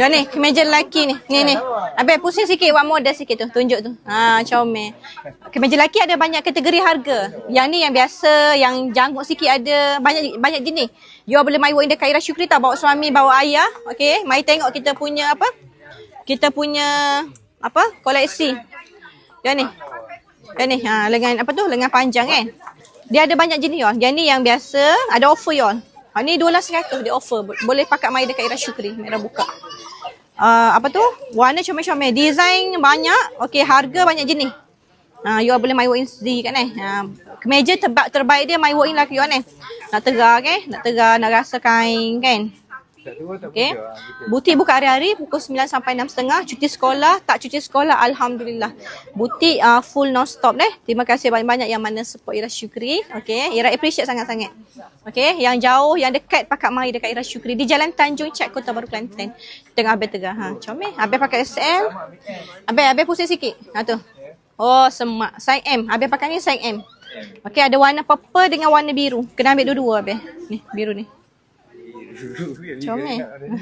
Ya ni, kemeja lelaki ni. Ni ni. Habis pusing sikit buat model sikit tu. Tunjuk tu. Ha, comel. Kemeja lelaki ada banyak kategori harga. Yang ni yang biasa, yang janggut sikit ada banyak banyak jenis. You boleh mai walk in dekat Ira Syukri tak bawa suami, bawa ayah. Okay, mai tengok kita punya apa? Kita punya apa? Koleksi. Yang ni. Yang ni, ha, lengan apa tu? Lengan panjang kan. Dia ada banyak jenis y'all. Yang ni yang biasa, ada offer y'all. Ha, ni RM1200 dia offer. Bo- Boleh pakai mai dekat Ira Syukri. Merah buka. Uh, apa tu? Warna comel-comel. Design banyak. Okey, harga banyak jenis. Ha, you all boleh my walk in sendiri kan eh. Ha, kemeja terbaik, terbaik dia my walk in laki you all eh. Nak tegar kan? Nak tegar, nak rasa kain kan? Okey. Butik buka hari-hari pukul 9 sampai 6.30. Cuti sekolah, tak cuti sekolah Alhamdulillah. Butik uh, full non-stop deh. Terima kasih banyak-banyak yang mana support Ira Syukri. Okey. Ira appreciate sangat-sangat. Okey. Yang jauh, yang dekat pakat mari dekat Ira Syukri. Di Jalan Tanjung Cek Kota Baru Kelantan. Tengah Abel Tegar. Ha, comel. Abel pakai SL. Abel, Abel pusing sikit. Ha tu. Oh, semak. Size M. Abel pakai ni size M. Okey, ada warna purple dengan warna biru. Kena ambil dua-dua Abel. Ni, biru ni. Comel.